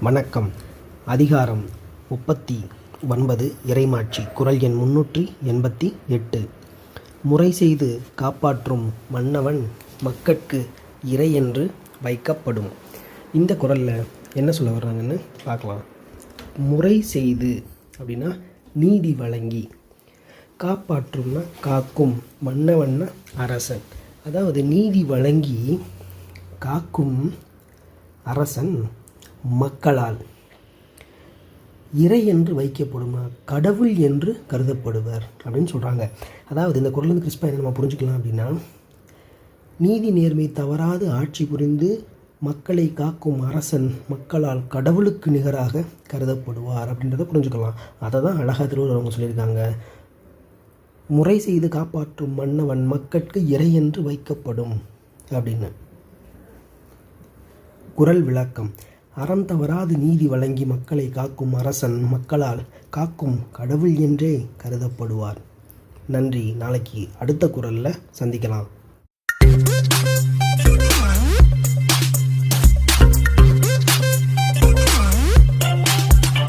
வணக்கம். அதிகாரம் முப்பத்தி ஒன்பது இறைமாட்சி குரல் எண் முன்னூற்றி எண்பத்தி எட்டு. முறை செய்து காப்பாற்றும் மன்னவன் மக்கட்கு இறை என்று வைக்கப்படும். இந்த குரலில் என்ன சொல்ல வர்றாங்கன்னு பார்க்கலாம். முறை செய்து அப்படின்னா நீதி வழங்கி. காப்பாற்றும்னா காக்கும் மன்னவன்னா அரசன். அதாவது நீதி வழங்கி காக்கும் அரசன் மக்களால். இறை என்று வைக்கப்படும்? கடவுள் என்று கருதப்படுவர் அப்படின்னு சொல்கிறாங்க அதாவது இந்த குரல் வந்து கிறிஸ்பா என்ன நம்ம புரிஞ்சுக்கலாம் அப்படின்னா நீதி நேர்மை தவறாது ஆட்சி புரிந்து மக்களை காக்கும் அரசன் மக்களால் கடவுளுக்கு நிகராக கருதப்படுவார் அப்படின்றத புரிஞ்சுக்கலாம். அதை தான் அழகா திருவள்ளுவர் அவங்க சொல்லியிருக்காங்க. முறை செய்து காப்பாற்றும் மன்னவன் மக்கட்கு இறை என்று வைக்கப்படும் அப்படின்னு. குரல் விளக்கம். அறம் தவறாது நீதி வழங்கி மக்களை காக்கும் அரசன் மக்களால் காக்கும் கடவுள் என்றே கருதப்படுவார். நன்றி. நாளைக்கு அடுத்த குரலில் சந்திக்கலாம்.